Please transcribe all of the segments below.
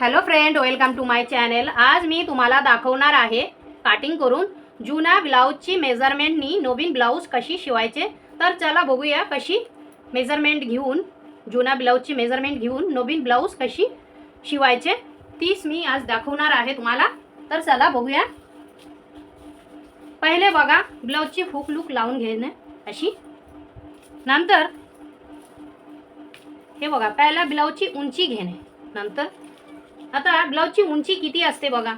Hello friend welcome to my channel आज मी तुम्हाला दाखवणार आहे काटिंग करून जुन्या ब्लाऊजची मेजरमेंटनी नवीन ब्लाऊज कशी शिवायचे. तर चला बघूया कशी मेजरमेंट घेऊन जुन्या ब्लाऊजची मेजरमेंट घेऊन नवीन ब्लाऊज कशी शिवायचे. तीच मी आज दाखवणार आहे तुम्हाला. तर चला बघूया. पहिले बघा ब्लाऊजची हुक लूक लावून घेणे अशी. नंतर हे बघा पहिला ब्लाऊजची उंची घेणे. नंतर आता ब्लाऊजची उंची किती असते बघा.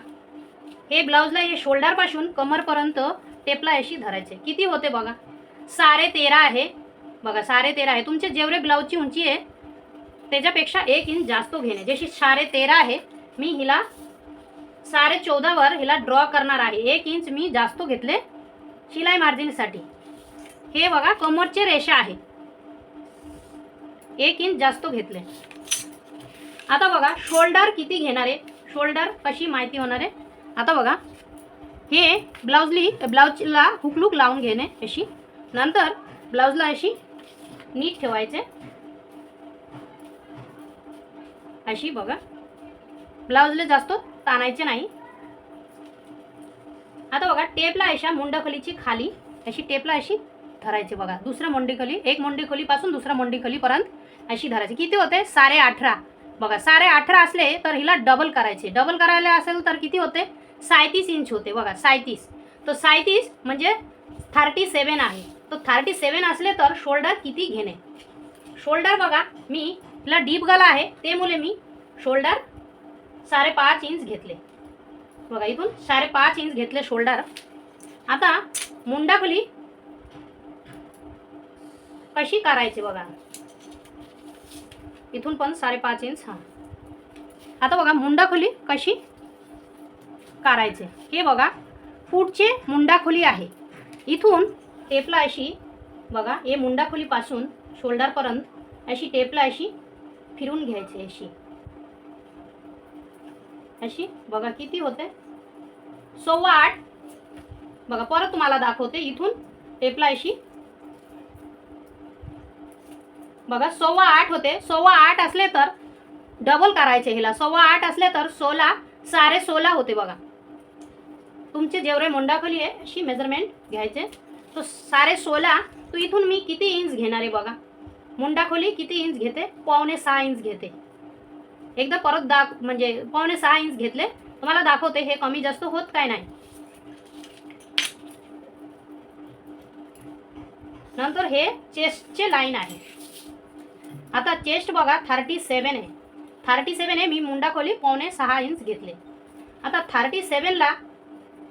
हे ब्लाऊजला हे शोल्डरपासून कमरपर्यंत टेपला अशी धरायचे. किती होते बघा. साडे तेरा आहे. बघा साडे तेरा आहे. तुमचे जेवढे ब्लाऊजची उंची आहे त्याच्यापेक्षा एक इंच जास्त घेणे. जशी साडे तेरा आहे मी हिला साडे चौदावर हिला ड्रॉ करणार आहे. एक इंच मी जास्त घेतले शिलाई मार्जिनसाठी हे बघा कमरचे रेषा आहे. एक इंच जास्त घेतले. आता बघा शोल्डर किती घेणार आहे? शोल्डर कशी माहिती होणार आहे? आता बघा. हे ब्लाऊजली ब्लाऊजला हुकलूक लावून घेणे अशी. नंतर ब्लाऊजला अशी नीट ठेवायचे. अशी बघा. ब्लाऊजला जास्त ताणायचे नाही. आता बघा टेपला अशा मुंडखलीची खाली अशी टेपला अशी धरायची बघा. दुसऱ्या मोंडीखली एक मोंडीखलीपासून दुसऱ्या मोंडीखलीपर्यंत अशी धरायची. किती होते? साडे अठरा. बघा साडे अठरा असले तर हिला डबल करायचे. डबल करायला असेल तर किती होते? सायतीस इंच होते बघा सायतीस तर सायतीस म्हणजे थर्टी सेवन आहे. तो थर्टी सेवन असले तर शोल्डर किती घेणे? शोल्डर बघा मी हिला डीप गला आहे ते मुले मी शोल्डर साडेपाच इंच घेतले. बघा इथून साडेपाच इंच घेतले शोल्डर आता मुंडाखली कशी करायची बघा? इथून पण साडेपाच इंच हा. आता बघा मुंडाखोली कशी करायचे हे बघा फूटचे मुंडाखोली आहे. इथून टेपला अशी बघा हे मुंडाखोलीपासून शोल्डरपर्यंत अशी टेपला अशी फिरून घ्यायची अशी. अशी बघा किती होते. सव्वा आठ बघा परत तुम्हाला दाखवते इथून टेपला अशी बघा सव्वा आठ होते. सव्वा आठ असले तर डबल करायचे हिला. सव्वा आठ असले तर सोळा सारे सोळा होते बघा. तुमचे जेवढे मुंडाखोली आहे अशी मेजरमेंट घ्यायचे. तो सारे सोळा तो इथून मी किती इंच घेणार आहे बघा. मुंडाखोली किती इंच घेते? पावणे सहा इंच घेते. एकदा परत दाख म्हणजे पावणे सहा इंच घेतले तुम्हाला दाखवते हे कमी जास्त होत काय नाही. नंतर हे चेस्टचे लाईन आहे. आता चेस्ट बघा थर्टी सेवन आहे. थर्टी सेवन आहे मी मुंडा खोली पावणे सहा इंच घेतले. आता थर्टी सेवनला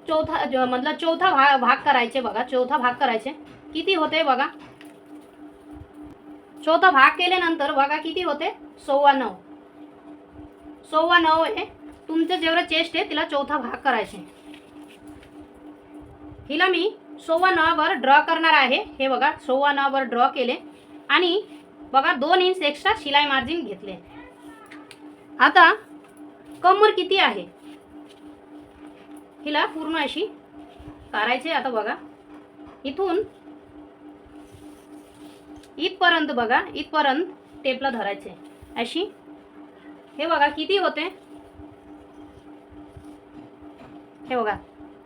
चौथा म्हटलं चौथा भाग भाग करायचे बघा. चौथा भाग करायचे. किती होते बघा? चौथा भाग केल्यानंतर बघा किती होते? सव्वा नऊ सव्वा नऊ आहे तुमचं जेवढं चेस्ट आहे तिला चौथा भाग करायचे. हिला मी सव्वा नवावर ड्रॉ करणार आहे. हे बघा सव्वा नवावर ड्रॉ केले. आणि बघा दोन इंच एक्स्ट्रा शिलाई मार्जिन घेतले. आता कमर किती आहे? हिला पूर्ण अशी करायचे आता बघा इथून इथपर्यंत बघा इथपर्यंत टेपला धरायचे. अशी हे बघा किती होते? हे बघा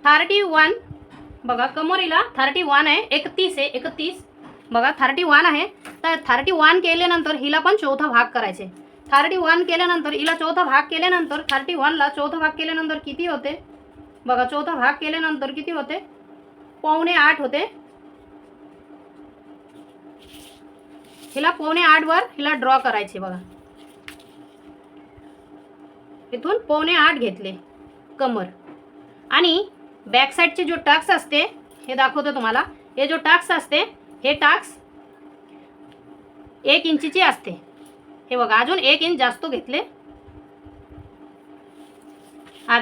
थर्टी वन बघा कमरीला थर्टी वन आहे एकतीस आहे एकतीस. बघा थर्टी वन आहे. तर थर्टी वन केल्यानंतर हिला पण चौथा भाग करायचे. थर्टी वन केल्यानंतर हिला चौथा भाग केल्यानंतर थर्टी वनला चौथा भाग केल्यानंतर किती होते? बघा चौथा भाग केल्यानंतर किती होते? पावणे आठ होते. हिला पावणे आठवर हिला ड्रॉ करायचे बघा. इथून पावणे आठ घेतले कमर. आणि बॅकसाईडचे जो टक्स असते हे दाखवतो तुम्हाला. हे जो टक्स असते हे टाक्स एक इंचीची असते. हे बघा अजून एक इंच जास्त घेतले.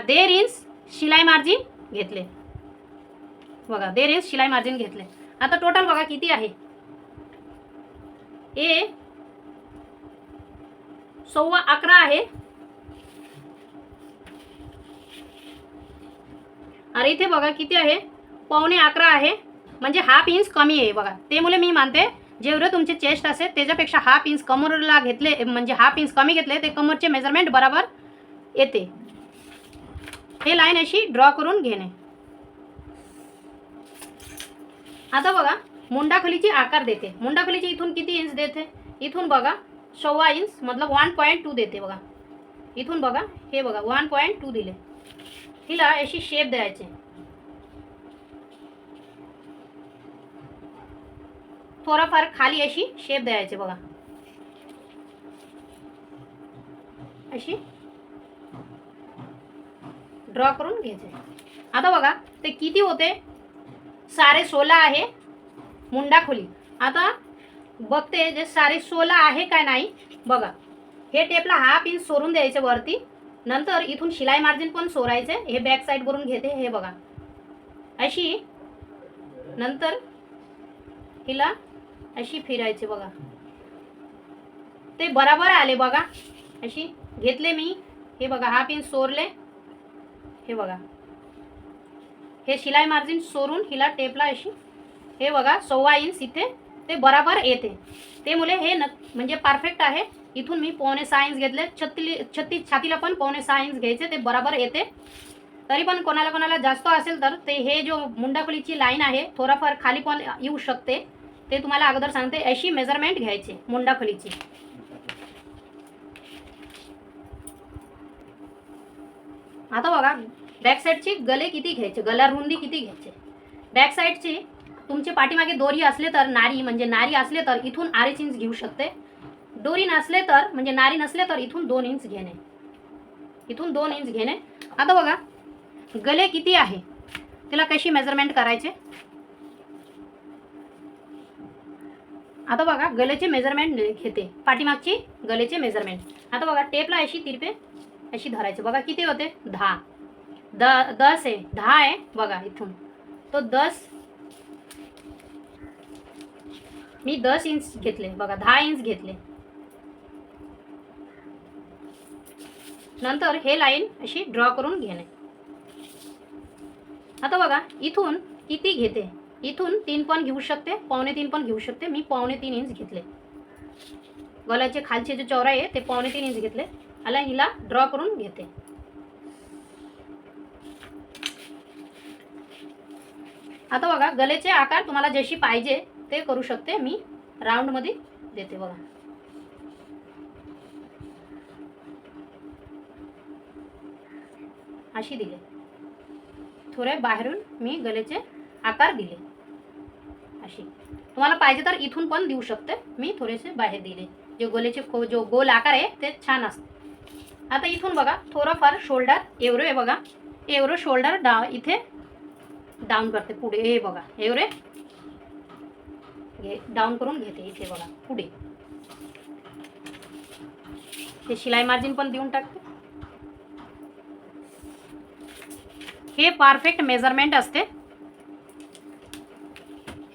देर इंच शिलाई मार्जिन घेतले. बघा देर इंच शिलाई मार्जिन घेतले. आता टोटल बघा किती आहे. ए सव्वा अकरा आहे. अरे इथे बघा किती आहे. पावणे अकरा आहे. म्हणजे हाफ इंच कमी आहे बघा. ते मुले मी मानते जेवढं तुमचे चेस्ट असेल त्याच्यापेक्षा हाफ इंच कमरला घेतले म्हणजे हाफ इंच कमी घेतले ते कमरचे मेजरमेंट बरोबर येते. हे लाईन अशी ड्रॉ करून घेणे. आता बघा मुंडाखोलीची आकार देते. मुंडाखोलीची इथून किती इंच देते? इथून बघा सव्वा इंच मतलब वन पॉईंट टू देते बघा. इथून बघा हे बघा वन पॉईंट टू दिले. हिला अशी शेप द्यायचे. थोडाफार खाली अशी शेप द्यायचे बघा. अशी. ड्रॉ करून घ्यायचे. आता बघा ते किती होते? साडे सोला आहे. मुंडा खोली. आता बघते जे साडे सोला आहे काय नाही बघा. हे टेपला हाफ इंच सोडून द्यायचे वरती. नंतर इथून शिलाई मार्जिन पण सोरायचे हे बॅक साईड करून घेते हे बघा. अशी. नंतर हिला अशी फिरायचे बघा. ते बराबर आले बघा. अशी घेतले मी. हे बघा हा पिन सोरले. हे बघा. हे शिलाई मार्जिन सोरून हिला टेपला अशी. हे बघा सव्वा इंच इथे ते बराबर येते. ते मुले हे न म्हणजे परफेक्ट आहे. इथून मी पावणे सहा इंच घेतले. छत्ती छत्तीस छातीला पण पावणे सहा इंच घ्यायचे. ते बराबर येते. तरी पण कोणाला कोणाला जास्त असेल तर ते हे जो मुंडाखोलीची लाईन आहे थोडाफार खाली पण येऊ शकते. ते तुम्हाला अगोदर सांगते अशी मेजरमेंट घ्यायची मुंडाखोलीची. आता बघा बॅक साईडची गले किती घ्यायचे गला रुंदी किती घ्यायचे? बॅक साईडची तुमचे पाठीमागे दोरी असले तर नारी म्हणजे नारी असले तर इथून आरेच इंच घेऊ शकते. दोरी नसले तर म्हणजे नारी नसले तर इथून दोन इंच घेणे. इथून दोन इंच घेणे. आता बघा गले किती आहे? तिला कशी मेजरमेंट करायचे? आता बघा गलेचे मेजरमेंट घेते. पाठीमागची गलेचे मेजरमेंट आता बघा टेपला अशी तिरपे अशी धरायचे. बघा किती होते? दहा. द दस आहे. दहा आहे बघा इथून. तो दस मी दस इंच घेतले. बघा दहा इंच घेतले. नंतर हे लाईन अशी ड्रॉ करून घेणे. आता बघा इथून किती घेते? इथून तीन पण घेऊ शकते पावणे तीन पण घेऊ शकते. मी पावणे तीन इंच घेतले. गळ्याचे खालचे जे चौरा आहे ते पावणे तीन इंच घेतले. आला हिला ड्रॉ करून घेते. आता बघा गलेचे आकार तुम्हाला जशी पाहिजे ते करू शकते. मी राऊंडमध्ये देते बघा. अशी दिले. थोडे बाहेरून मी गलेचे आकार दिले. अशी. तुम्हाला पाहिजे तर इथून पण देऊ शकते. मी थोडेसे बाहेर दिले. जे गोलेचे खो जो गोल आकार आहे ते छान असते. आता इथून बघा थोडंफार शोल्डर एवरे आहे बघा. एवढं शोल्डर डा इथे डाऊन करते पुढे. हे बघा एवढे. घे डाऊन करून घेते इथे बघा पुढे. ते शिलाई मार्जिन पण देऊन टाकते. हे परफेक्ट मेजरमेंट असते.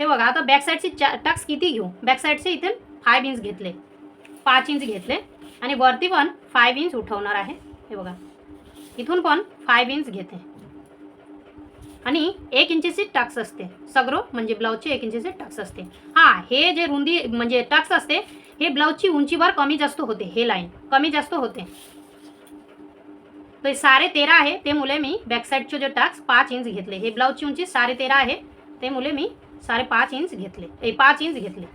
हे बघा आता बॅक साईडचे चा टक्स किती घेऊ? बॅक साईडचे इथे फाय इंच घेतले. पाच इंच घेतले. आणि वरती पण फायव्ह इंच उठवणार आहे. हे बघा. इथून पण फायव्ह इंच घेते. आणि एक इंचीचे टक्स असते. सगळं म्हणजे ब्लाऊजचे एक इंचीचे टक्स असते. हां हे जे रुंदी म्हणजे टक्स असते हे ब्लाऊजची उंचीवर कमी जास्त होते. हे लाईन कमी जास्त होते. तर साडे तेरा आहे ते मुले मी बॅकसाईडचे जे टाक्स पाच इंच घेतले. हे ब्लाऊजची उंची साडे तेरा आहे ते मुले मी साडे पाच इंच घेतले. ए पाच इंच घेतले.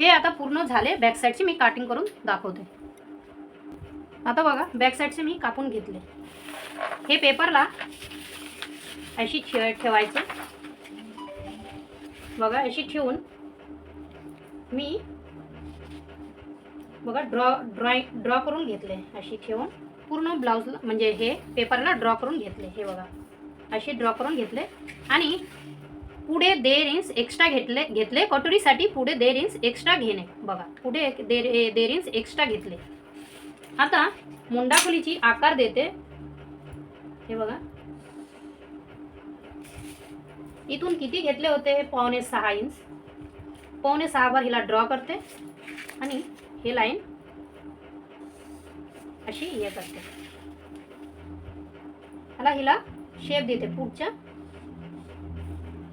हे आता पूर्ण झाले. बॅक साईडचे मी काटिंग करून दाखवते. आता बघा बॅक साईडचे मी कापून घेतले. हे पेपरला अशी ठे ठेवायचे. बघा अशी ठेवून मी बघा ड्रॉ ड्रॉइंग ड्रॉ करून घेतले. अशी ठेवून पूर्ण ब्लाऊजला म्हणजे हे पेपरला ड्रॉ करून घेतले. हे बघा असे ड्रॉ करून घेतले. आणि पुढे देर इंच एक्स्ट्रा घेतले घेतले. कटोरीसाठी पुढे देर इंच एक्स्ट्रा घेणे. बघा पुढे देर ए- देर इंच एक्स्ट्रा घेतले. आता मुंडाखोलीची आकार देते. हे बघा. इथून किती घेतले होते? पावणे सहा इंच पावणे सहावर हिला ड्रॉ करते. आणि हे लाईन अशी हे करते. मला हिला शेप देते पुढच्या.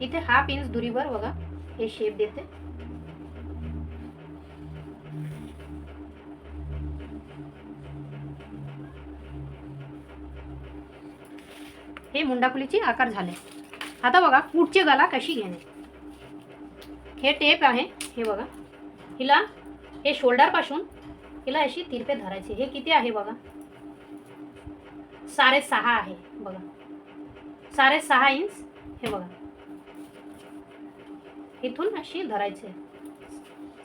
इथे हाफ इंच दुरीवर बघा. हे शेप देते. हे मुंडाखोलीचे आकार झाले. आता बघा पुढचे गला कशी घेणे? हे टेप आहे हे बघा. हिला हे शोल्डरपासून हिला अशी तिरपे धरायची. हे किती आहे बघा? साडे सहा आहे बघा. साडेसहा इंच हे बघा. इथून अशी धरायचे.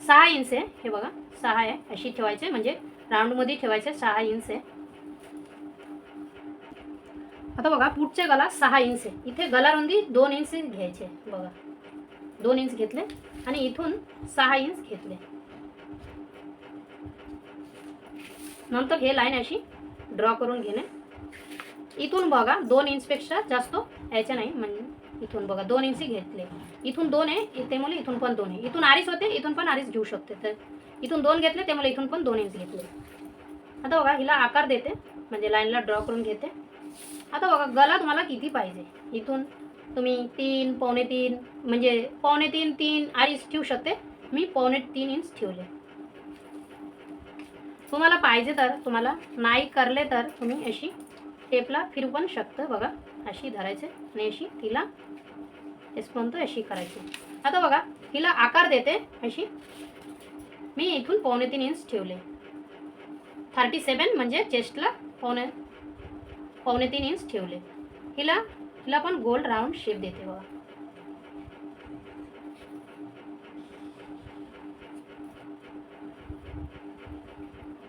सहा इंच आहे. हे बघा सहा आहे. अशी ठेवायचे म्हणजे राऊंडमध्ये ठेवायचे सहा इंच आहे. आता बघा पुढच्या गला सहा इंच आहे. इथे गला रुंदी दोन इंच घ्यायचे. बघा दोन इंच घेतले आणि इथून सहा इंच घेतले. नंतर हे लाईन अशी ड्रॉ करून घेणे. इथून बघा दोन इंचपेक्षा जास्त यायचे नाही. म्हणजे इथून बघा दोन इंची घेतले. इथून दोन आहे त्यामुळे इथून पण दोन आहे. इथून आरीस होते इथून पण आरीस घेऊ शकते तर. इथून दोन घेतले ते मला इथून पण दोन इंच घेतले. आता बघा हिला आकार देते म्हणजे लाईनला ड्रॉ करून घेते. आता बघा गला तुम्हाला किती पाहिजे? इथून तुम्ही तीन पावणे तीन म्हणजे पावणे तीन तीन अडीच ठेवू शकते. मी पावणे तीन इंच ठेवले. तुम्हाला पाहिजे तर तुम्हाला नाही करले तर तुम्ही अशी टेपला फिरू पण शकतं बघा. अशी धरायचे आणि अशी तिला इथपर्यंत अशी करायची. आता बघा हिला आकार देते अशी. मी इथून पावणे तीन इंच ठेवले. थर्टी सेवन म्हणजे चेस्टला पावणे पावणे तीन इंच ठेवले. हिला हिला पण गोल राऊंड शेप देते बघा.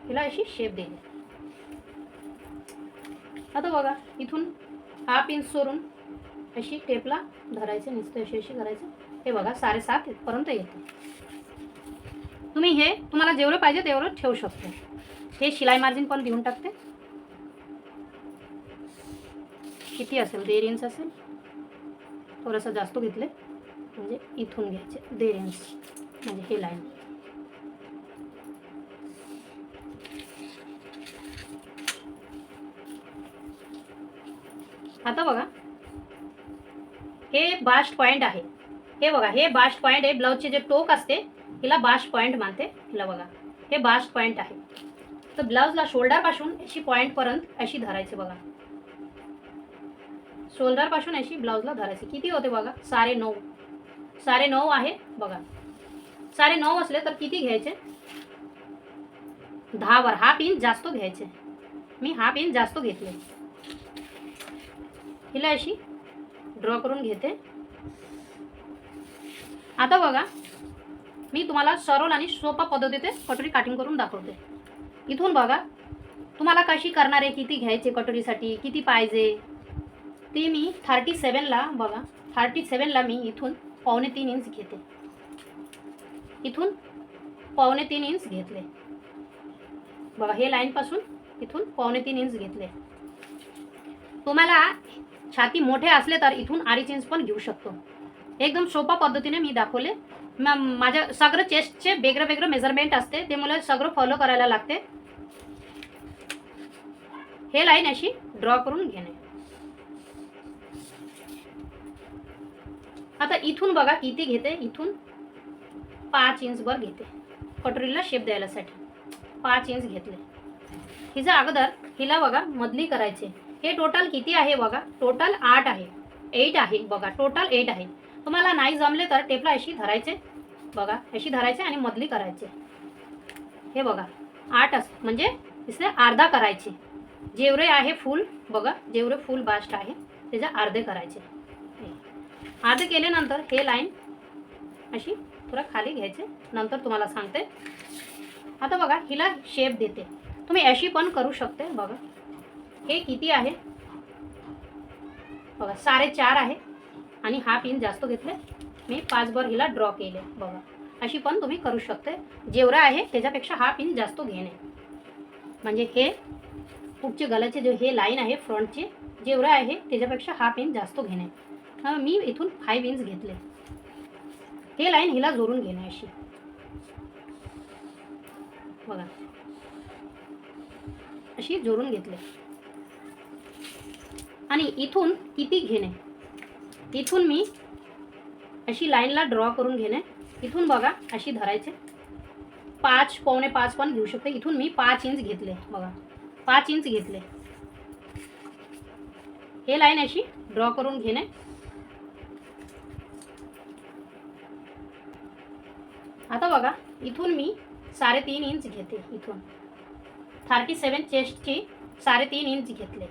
हिला अशी शेप दिली आता बघा इथून हाफ इंच सोडून अशी टेपला धरायचं नुसतं अशी अशी करायचं. हे बघा साडेसात इथपर्यंत येते. तुम्ही हे तुम्हाला जेवढं पाहिजे तेवढं ठेवू शकतो. हे शिलाई मार्जिन पण देऊन टाकते. किती असेल? दीड इंच असेल. थोडंसं जास्त घेतले म्हणजे इथून घ्यायचे. दीड इंच म्हणजे हे लाईन. आता बघा हे बास्ट पॉईंट आहे. हे बघा हे बास्ट पॉईंट आहे. ब्लाऊजचे जे टोक असते हिला बास्ट पॉईंट मानते. हिला बघा हे बास्ट पॉईंट आहे. तर ब्लाऊजला शोल्डरपासून अशी पॉईंटपर्यंत अशी धरायची बघा. शोल्डरपासून अशी ब्लाऊजला धरायची. किती होते बघा? साडे नऊ. साडे नऊ आहे बघा. साडे नऊ असले तर किती घ्यायचे? दहावर हाफ इंच जास्त घ्यायचे. मी हाफ इंच जास्त घेतले. हिला अशी ड्रॉ करून घेते. आता बघा मी तुम्हाला सरळ आणि सोपा पद्धतीने कटोरी काटिंग करून दाखवते. इथून बघा तुम्हाला कशी करणार आहे किती घ्यायचे कटोरीसाठी किती पाहिजे? ते मी थर्टी सेवनला बघा थर्टी सेवनला मी इथून पावणे तीन इंच घेते. इथून पावणे तीन इंच घेतले. बघा हे लाईनपासून इथून पावणे तीन इंच घेतले. तुम्हाला छाती मोठे असले तर इथून अडीच इंच पण घेऊ शकतो. एकदम सोपा पद्धतीने मी दाखवले. माझ्या सगळं चेस्टचे वेगळं वेगळं मेजरमेंट असते. ते मला सगळं फॉलो करायला लागते. हे लाईन अशी ड्रॉ करून घेणे. आता इथून बघा किती घेते? इथून पाच इंचभर घेते. कटोरीला शेप द्यायलासाठी पाच इंच घेतले. हिचा अगोदर हिला बघा मधली करायचे. हे टोटल किती आहे बघा? टोटल आठ आहे. एट आहे. बघा टोटल एट आहे. तुम्हाला नाही जमले तर टेपला अशी धरायचे. बघा अशी धरायचे आणि मधली करायचे. हे बघा आठ अस म्हणजे इसने अर्धा करायचे. जेवढे आहे फुल बघा जेवढे फुल बास्ट आहे त्याचे अर्धे करायचे. अर्धे केल्यानंतर हे लाईन अशी पुरा खाली घ्यायचे. नंतर तुम्हाला सांगते. आता बघा हिला शेप देते. तुम्ही अशी पण करू शकते बघा. हे किती आहे? बघा साडेचार आहे. आणि हा पिन जास्त घेतले मी पाच बर हिला ड्रॉ केले बघा अशी पण तुम्ही करू शकते जेवढं आहे त्याच्यापेक्षा हा पिन जास्त घेणे. म्हणजे हे पुढचे गलाचे जे हे लाईन आहे फ्रंटचे जेवढं आहे त्याच्यापेक्षा हा पिन जास्त घेणे. मी इथून फाईव्ह इंच घेतले. हे लाईन हिला जोडून घेणे अशी. बघा. अशी जोडून घेतले. आणि इथून किती घेणे? इथून मी अशी लाईनला ड्रॉ करून घेणे. इथून बघा अशी धरायचे. पाच पावणे पाच पण घेऊ शकते. इथून मी पाच इंच घेतले. बघा. पाच इंच घेतले. हे लाईन अशी ड्रॉ करून घेणे. आता बघा इथून मी साडेतीन इंच घेते. इथून. थर्टी सेवन चेस्टची साडेतीन इंच घेतले.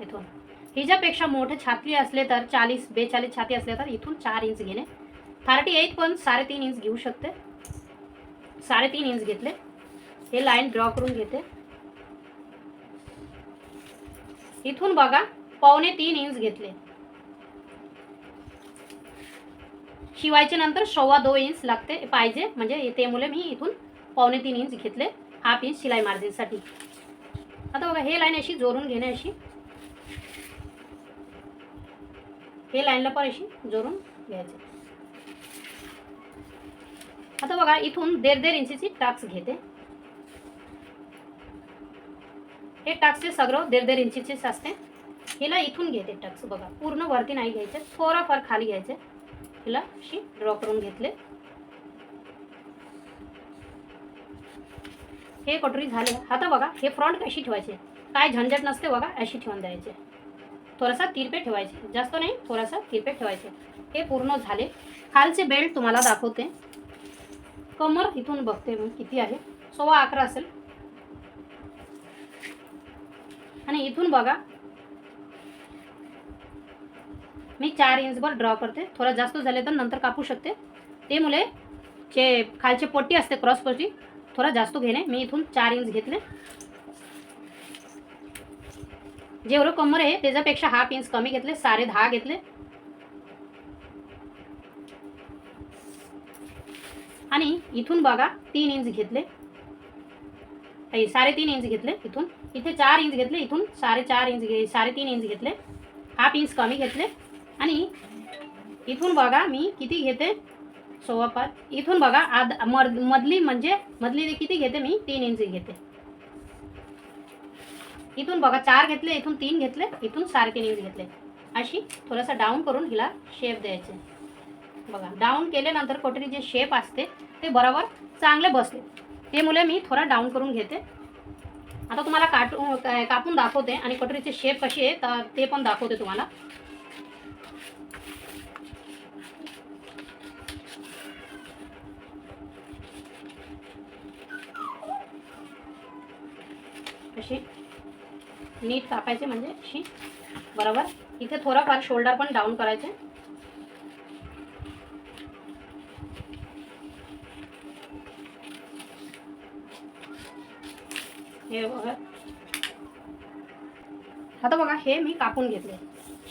इथून. हिच्यापेक्षा मोठे छाती असले तर चाळीस बेचाळीस छाती असले तर इथून चार इंच घेणे. थर्टी एट पण साडेतीन इंच घेऊ शकते. साडेतीन इंच घेतले. हे लाईन ड्रॉ करून घेते. इथून बघा पावणे तीन इंच घेतले. शिवायचे नंतर सव्वा दो इंच लागते पाहिजे. म्हणजे ते मुले मी इथून पावणे तीन इंच घेतले. हाफ इंच शिलाई मार्जिनसाठी आता बघा हे लाईन अशी जोडून घेणे अशी हे लाईनला पण अशी जोडून घ्यायचे. आता बघा इथून देड देड इंचीची टाक्स घेते. हे टाक्सचे सगळं देड देड इंचीचेच असते. हिला इथून घेते टक्स बघा. पूर्ण वरती नाही घ्यायचे थोडाफार खाली घ्यायचे. हिला अशी ड्रॉ करून घेतले. हे कटोरी झाले. आता बघा हे फ्रंट कशी ठेवायचे? काय झंझट नसते बघा अशी ठेवून द्यायचे. थोडासा तिरपे ठेवायचे. जास्त नाही थोडासा तिरपे ठेवायचे. हे पूर्ण झाले. खालचे बेल्ट तुम्हाला दाखवते. कमर इथून बघते मी किती आहे. सोळा अकरा असेल. आणि इथून बघा. मी चार इंचवर ड्रॉ करते. थोडा जास्त झाले तर नंतर कापू शकते. ते मुले जे खालचे पट्टी असते क्रॉस पट्टी. थोडा जास्त घेणे. मी इथून चार इंच घेतले. जेवढं कमर आहे त्याच्यापेक्षा हाफ इंच कमी घेतले साडे दहा घेतले. आणि इथून बघा तीन इंच घेतले. काही साडेतीन इंच घेतले इथून. इथे चार इंच घेतले इथून साडेचार इंच घे साडेतीन इंच घेतले. हाफ इंच कमी घेतले. आणि इथून बघा मी किती घेते? सोळा पाच. इथून बघा आध मर मधली म्हणजे मधली किती घेते मी? तीन इंच घेते. इथून बघा चार घेतले इथून तीन घेतले इथून सारखे नीट घेतले. अशी थोडासा डाऊन करून हिला शेप द्यायचे. बघा डाऊन केल्यानंतर कटोरी जे शेप असते ते बरोबर चांगले बसले. ते मुले मी थोडा डाऊन करून घेते. आता तुम्हाला काटू कापून दाखवते आणि कटोरीचे शेप कशी आहे तर ते पण दाखवते तुम्हाला. अशी नीट कापायचे म्हणजे अशी. बरोबर? इथे थोडंफार शोल्डर पण डाऊन करायचे. हे बघा. आता बघा हे मी कापून घेतले.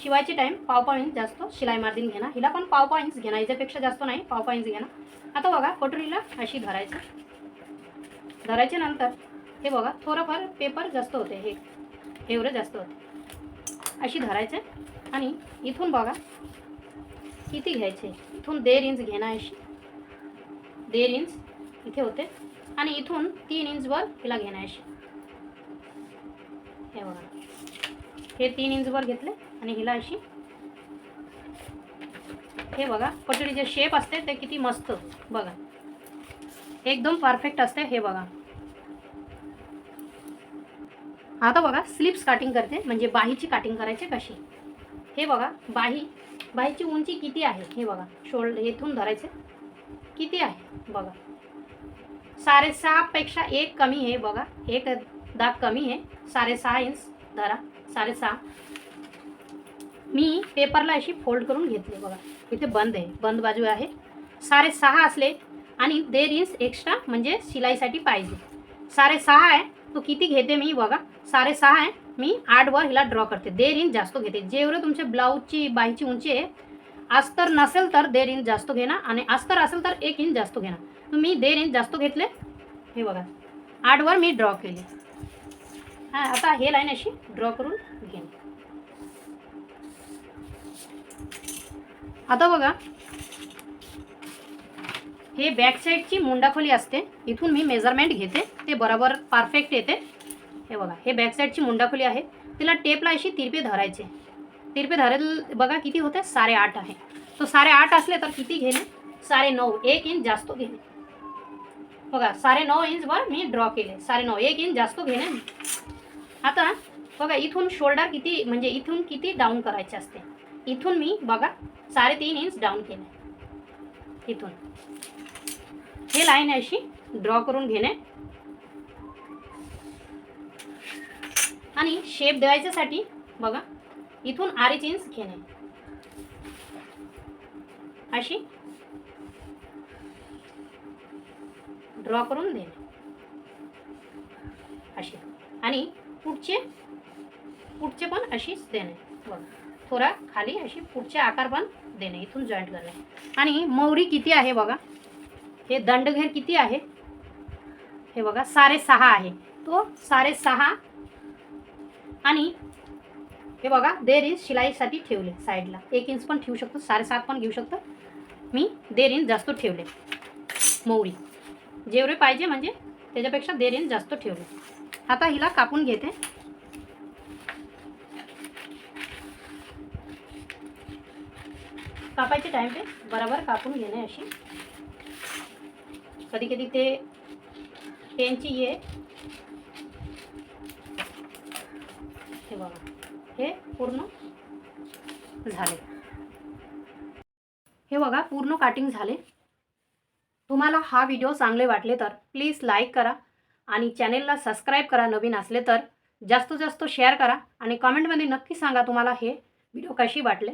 शिवायचे टाईम पाव पाव इंच जास्त शिलाई मार्जिन घेणार हिला पण पाव पाव इंच घेणार याच्यापेक्षा जास्त नाही पाव पाव इंच घेणार आता बघा कटोरीला अशी धरायचं. धरायच्या नंतर हे बघा थोडंफार पेपर जास्त होते हे. एवढं जास्त होते. अशी धरायचे आणि इथून बघा किती घ्यायचे? इथून देड इंच घेणार अशी देड इंच इथे होते. आणि इथून तीन इंचवर हिला घेणार अशी हे बघा. हे तीन इंचवर घेतले आणि हिला अशी हे बघा पटडीचे शेप असते ते किती मस्त. बघा. एकदम परफेक्ट असते हे बघा. आता बघा स्लिप्स काटिंग करते म्हणजे बाहीची काटिंग करायची कशी? हे बघा बाही बाहीची उंची किती आहे? हे बघा शोल्ड येथून धरायचे. किती आहे? बघा. साडेसहापेक्षा एक कमी आहे बघा. एक दाग कमी आहे. साडेसहा इंच धरा. साडेसहा. मी पेपरला अशी फोल्ड करून घेतली बघा. इथे बंद आहे. बंद बाजू आहे. साडेसहा असले आणि देड इंच एक्स्ट्रा म्हणजे शिलाईसाठी पाहिजे. साडेसहा आहे. तो किती घेते मी बघा. साडेसहा आहे. मी आठवर हिला ड्रॉ करते. देड इंच जास्त घेते. जेवढं तुमच्या ब्लाऊजची बाईची उंची आहे अस्तर नसेल तर देड इंच जास्त घेणार आणि अस्तर असेल तर एक इंच जास्त घेणार तुम्ही मी देड इंच जास्त घेतले. हे बघा. आठवर मी ड्रॉ केले. हां आता हे लाईन अशी ड्रॉ करून घेणे. आता बघा. हे बॅक साईडची मुंडाखोली असते. इथून मी मेजरमेंट घेते. ते बरोबर परफेक्ट येते. हे बघा हे बॅक साईडची मुंडाखोली आहे. तिला टेपला अशी तिरपे धरायचे. तिरपे धरेल बघा किती होते साडे आठ आहे. तो साडे आठ असले तर किती घेणे? साडे नऊ एक इंच जास्त घेणे. बघा साडे नऊ इंचवर मी ड्रॉ केले. साडे नऊ एक इंच जास्त घेणे आता बघा इथून शोल्डर किती म्हणजे इथून किती डाऊन करायचे असते? इथून मी बघा साडेतीन इंच डाऊन केले. इथून. हे लाईन अशी ड्रॉ करून घेणे. आणि शेप द्यायच्यासाठी बघा इथून आरेच इंच घेणे अशी ड्रॉ करून देणे. अशी. आणि पुढचे पुढचे पण अशीच देणे. बघा थोडा खाली अशी पुढचे आकार पण देणे इथून जॉईंट करणे. आणि मोहरी किती आहे बघा? हे दंडघेर किती आहे? हे बघा साडे सहा आहे. तो साडे सहा आणि हे बघा देर इंच शिलाईसाठी ठेवले साईडला. एक इंच पण ठेवू शकतो साडेसात पण घेऊ शकतो. मी देर इंच जास्त ठेवले. मोहरी. जेवढे पाहिजे म्हणजे त्याच्यापेक्षा देर इंच जास्त ठेवले. आता हिला कापून घेते. कापायचे टाईम पे बरोबर कापून घेणे अशी. कधी कधी ते त्यांची ये हे बघा. हे पूर्ण झाले. हे बघा पूर्ण काटिंग झाले. तुम्हाला हा व्हिडिओ चांगले वाटले तर प्लीज लाईक करा आणि चॅनेलला सबस्क्राईब करा नवीन असले तर. जास्तीत जास्त शेअर करा आणि कमेंटमध्ये नक्की सांगा तुम्हाला हे व्हिडिओ कशी वाटले.